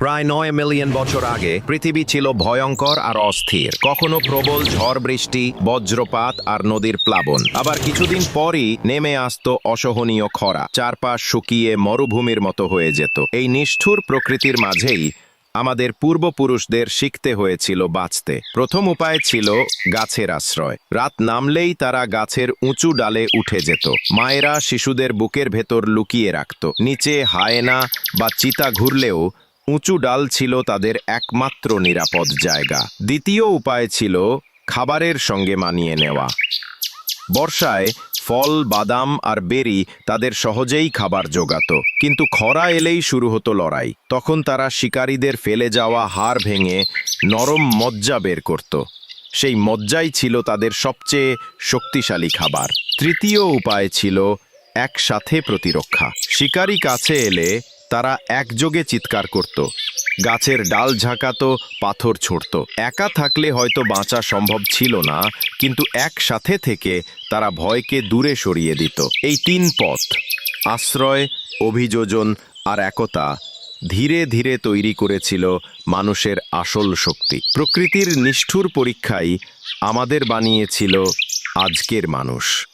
প্রায় নয় মিলিয়ন বছর আগে পৃথিবী ছিল ভয়ঙ্কর আর অস্থির। কখনো প্রবল ঝড় বৃষ্টি, বজ্রপাত আর নদীর প্লাবন। আবার কিছুদিন পরই নেমে আসতো অসহনীয় খরা, চারপাশ শুকিয়ে মরুভূমির মতো হয়ে যেত। এই নিষ্ঠুর প্রকৃতির মাঝেই আমাদের পূর্বপুরুষদের শিখতে হয়েছিল বাঁচতে। প্রথম উপায় ছিল গাছের আশ্রয়। রাত নামলেই তারা গাছের উঁচু ডালে উঠে যেত। মায়েরা শিশুদের বুকের ভেতর লুকিয়ে রাখত। নিচে হায়েনা বা চিতা ঘুরলেও উঁচু ডাল ছিল তাদের একমাত্র নিরাপদ জায়গা। দ্বিতীয় উপায় ছিল খাবারের সঙ্গে মানিয়ে নেওয়া। বর্ষায় ফল, বাদাম আর বেরি তাদের সহজেই খাবার জোগাত। কিন্তু খরা এলেই শুরু হতো লড়াই। তখন তারা শিকারীদের ফেলে যাওয়া হাড় ভেঙে নরম মজ্জা বের করত। সেই মজ্জাই ছিল তাদের সবচেয়ে শক্তিশালী খাবার। তৃতীয় উপায় ছিল একসাথে প্রতিরক্ষা। শিকারী কাছে এলে তারা একযোগে চিৎকার করত। গাছের ডাল ঝাঁকাতো, পাথর ছুঁড়ত। একা থাকলে হয়তো বাঁচা সম্ভব ছিল না, কিন্তু একসাথে থেকে তারা ভয়কে দূরে সরিয়ে দিত। এই তিন পথ, আশ্রয়, অভিযোজন আর একতা, ধীরে ধীরে তৈরি করেছিল মানুষের আসল শক্তি। প্রকৃতির নিষ্ঠুর পরীক্ষাই আমাদের বানিয়েছিল আজকের মানুষ।